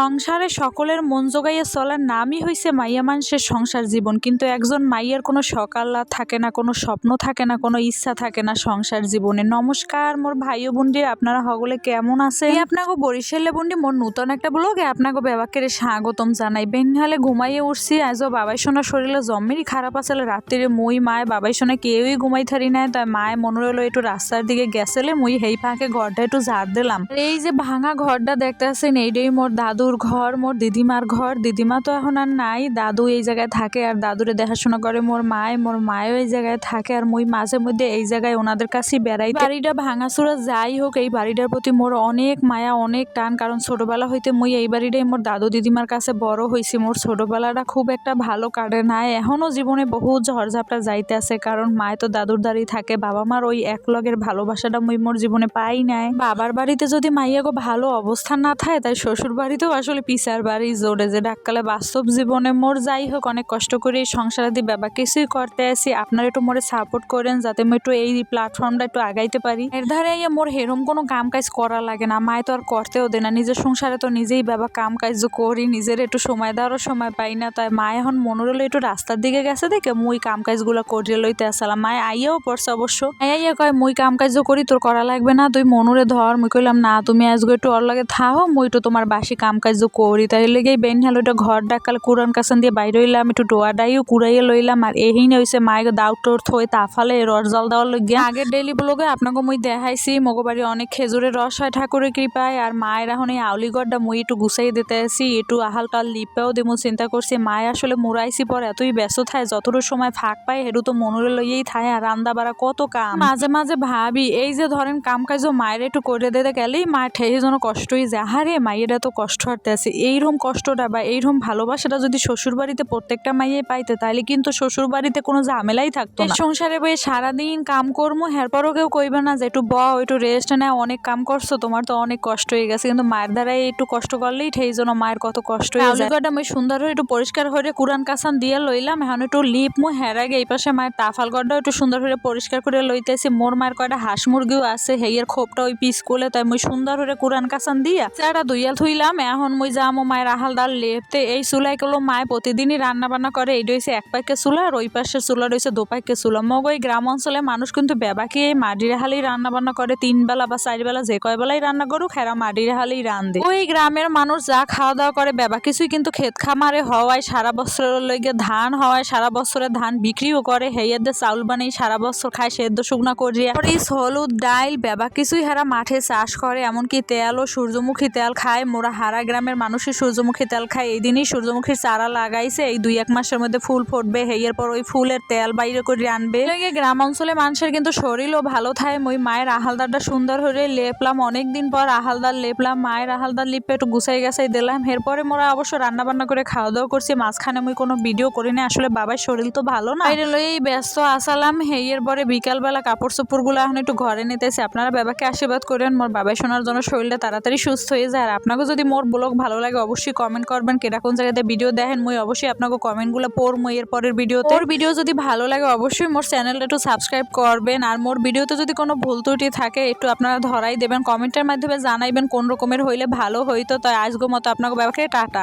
সংসারে সকলের মন জোগাইয়া চলার নামই হইছে মাইয়া মানুষের সংসার জীবন। কিন্তু একজন মাইয়ার কোনো সকাল থাকে না, কোনো স্বপ্ন থাকে না, কোনো ইচ্ছা থাকে না সংসার জীবনে। নমস্কার, মোর ভাই বোনটি আপনারা সকলে কেমন আছে আপনাকে বরিশালে বন্ডি মোর নূতন একটা ব্লগে আপনাকে বেবাকের স্বাগতম জানাই। বেনহালে ঘুমাইয়ে উঠছি, আজও বাবাই সোনার শরীরে জম্মেরই খারাপ আসলে রাত্রিরে মুই, মায়, বাবাই সোনা কেউই ঘুমাই থারি নাই, তাই মায় মনে হলো একটু রাস্তার দিকে গেছেলে মুই হেই ফাঁকে ঘরটা একটু ঝাড় দিলাম। এই যে ভাঙা ঘরটা দেখতে আছেন এইটাই মোর দাদুর ঘর, মোর দিদিমার ঘর। দিদিমা তো এখন আর নাই, দাদু এই জায়গায় থাকে আর দাদুরে দেখাশোনা করে মোর মায়, মোর মায়ও এই জায়গায় থাকে আর মুই মাঝে মধ্যে এই জায়গায় ওনাদের কাছেই বেড়াই। বাড়িটা ভাঙাচুরা যাই হোক, এই বাড়িটার প্রতি মোর অনেক মায়া, অনেক টান, কারণ ছোটবেলা হইতে মুই এই বাড়িটাই মোর দাদু দিদিমার কাছে বড় হয়েছি মোর ছোটবেলাটা খুব একটা ভালো কাটে নাই। এখনও জীবনে বহু ঝড়ঝাপটা যাইতে আছে কারণ মায় তো দাদুর দাঁড়িয়ে থাকে। বাবা মার ওই একলগের ভালোবাসাটা মুই মোর জীবনে পাই নাই। বাবার বাড়িতে যদি মাইয়াগো ভালো অবস্থান না থাকে, তাই শ্বশুর বাড়িতেও আসলে পিসার বাড়ি জোরে যে ডাক্কালে বাস্তব জীবনে মোর যাই হোক, অনেক কষ্ট করে এই সংসারাদি বাবা কিছুই করতে আসি। আপনারা একটু মোরে সাপোর্ট করেন যাতে আমি একটু এই প্ল্যাটফর্মটা একটু আগাইতে পারি। এর ধারে ইয়ে মোর হেরম কোনো কাম কাজ করা লাগে না। মায় তো আর করতেও দে না। নিজের সংসারে তো নিজেই বাবা কাম কাজ করি, নিজের একটু সময় দেওয়ারও সময় পাই না। তাই মা এখন মনোরল একটু রাস্তার দিকে গেছে দেখে মুই কাম কাজগুলো করিয়ে লইতে আসলাম। মায় আইয়াও পড়ছে অবশ্য। আইয়া কয়, মুই কাম কাজ করি, তোর করা লাগবে না। তুই মনুরে ধর। মুই কইলাম, না, তুমি আজকে একটু ওর লাগে থাহো। মুই একটু তোমার বাসি কাম কাজ করি। তাই লেগেই বেন হলো ওটা ঘর ডাকাল কুরান কাছান দিয়ে বাইরে হইলাম একটু ডোয়া ডাইও কুড়াইয়ে লইলাম আর এহিনে হইছে মায়ের দাউ টোর থই তাফালে রস জল দেওয়ার লইগিয়া আগের ডেলি ব্লগে আপনাকে মুই দেখাইছি মগবাড়ি অনেক খেজুরের রস হয় ঠাকুরের কৃপায় আর মায়ের এখন এই আউলিগড়টা মুই একটু গুছাই দিতে আসি একটু আহাল টাল লিপেও দিমু চিন্তা করছি মায় আসলে মুরাইছি পর এতই ব্যস্ত থায় যতটুকু সময় ফাঁক পায় হেটু তো মনুরে লইয়েই থায় আর রান্দা বাড়া কত কাম। মাঝে মাঝে ভাবি এই যে ধরেন কাম কাজ মায়ের একটু করে দিতে গেলেই মায়ের ঠেয়ে যেন কষ্টই যায়। হারে মায়ের এত কষ্ট আছে। এইরকম কষ্টটা বা এইরকম ভালোবাসাটা যদি শ্বশুর বাড়িতে প্রত্যেকটা মাইয়ে পাইতে তাহলে কিন্তু শ্বশুর বাড়িতে কোনো ঝামেলাই থাকতো না। সংসারে বই সারাদিন কাম করব এরপরও কেউ কইবে না যে একটু ব একটু রেস্ট নেয় অনেক কাম করছ তোমার তো অনেক কষ্ট হয়ে গেছে। কিন্তু মায়ের দ্বারাই একটু কষ্ট করলেই ঠেই জন্য মায়ের কত কষ্ট হয়ে যায়। আমি সুন্দর হয়ে একটু পরিষ্কার হয়ে কুরান কাসান দিয়ে লইলাম। এখন একটু লিপ মু হেরাগে এই পাশে মায়ের তাফাল গড্ডা একটু সুন্দর করে পরিষ্কার করে লইতেছি। মোর মায়ের কয়টা হাঁস মুরগিও আছে হেয়ের খোপটা ওই পিস করলে তাই মুই সুন্দর করে কুরান কাসান দিয়া চাটা দুইয়াল থুইলাম। এখন মুই যামো মায়ের আহাল ডাল লেপতে। এই চুলাই গুলো মায় প্রতিদিনই রান্না বান্না করে। এইটা হয়েছে এক পাইকে চুলা, আর ওই পাশের চুলা রয়েছে দু পাইকে চুলা। মগ ওই গ্রাম অঞ্চলে মানুষ কিন্তু বেবাকে এই মাটির হালেই রান্না বান্না করে। তিন বেলা বা চার বেলা যে কয় বেলাই রান্না করুক, হেরা মাটির হালেই রান্ধে ওই গ্রামের মানুষ যা খাওয়া দাওয়া করে, বেবা কিছুই কিন্তু ক্ষেত খামারে হওয়ায়, সারা বছরের লইগে ধান হওয়ায়, সারা বছরের ধান বিক্রিও করে। হেয়াদের চাউল বানিয়ে সারা বছর খায় সেদ্ধ শুকনা করিয়া। এই হলুদ ডাইল বেবা কিছুই হারা মাঠে চাষ করে, এমনকি তেল ও সূর্যমুখী তেল খায়, মোরা হারা গ্রামের মানুষই সূর্যমুখী তেল খায়। এই দিনই সূর্যমুখীর চারা লাগাইছে। এই দুই এক মাসের মধ্যে ফুল ফুটবে। হেয়ের পর ওই ফুলের তেল বাইরে করে আনবে। গ্রাম অঞ্চলে মানুষের কিন্তু শরীরও ভালো থাকে। ওই মায়ের আহালদারটা সুন্দর হয়ে লেপলাম। অনেক দিন পর আহালদার লেপলাম। মায়ের আহালদার লিপে একটু গুছাই গাছাই দিলাম। এরপরে মোরা অবশ্য রান্না বান্না করে খাওয়া দাওয়া করছি। মাঝখানে মুই কোনো ভিডিও করি না আসলে বাবার শরীর তো ভালো না। বাইরে লই ব্যস্ত আসালাম। হেয়ের পরে বিকালবেলা কাপড় চোপড়গুলো এখন একটু ঘরে নিতেছি। আপনারা বাবাকে আশীর্বাদ করেন। মোর বাবাই শোনার জন্য শরীরটা তাড়াতাড়ি সুস্থ হয়ে যায়। আর আপনাকে যদি মোর ব্লগ ভালো লাগে অবশ্যই কমেন্ট করবেন। কেটা কোন জায়গাতে ভিডিও দেখেন, মুই অবশ্যই আপনাকে কমেন্টগুলো পড়ব এর পরের ভিডিওতে ওর ভিডিও যদি ভালো লাগে, অবশ্যই মোর চ্যানেলটা একটু সাবস্ক্রাইব করবেন। আর মোর ভিডিওতে যদি কোনো ভুল ত্রুটি থাকে, একটু আপনারা ধরাই দেবেন। কমেন্টের মাধ্যমে জানাইবেন কোন রকমের হইলে ভালো হইতো। তাই আজগো মতো আপনাকে ব্যাপারে টাটা।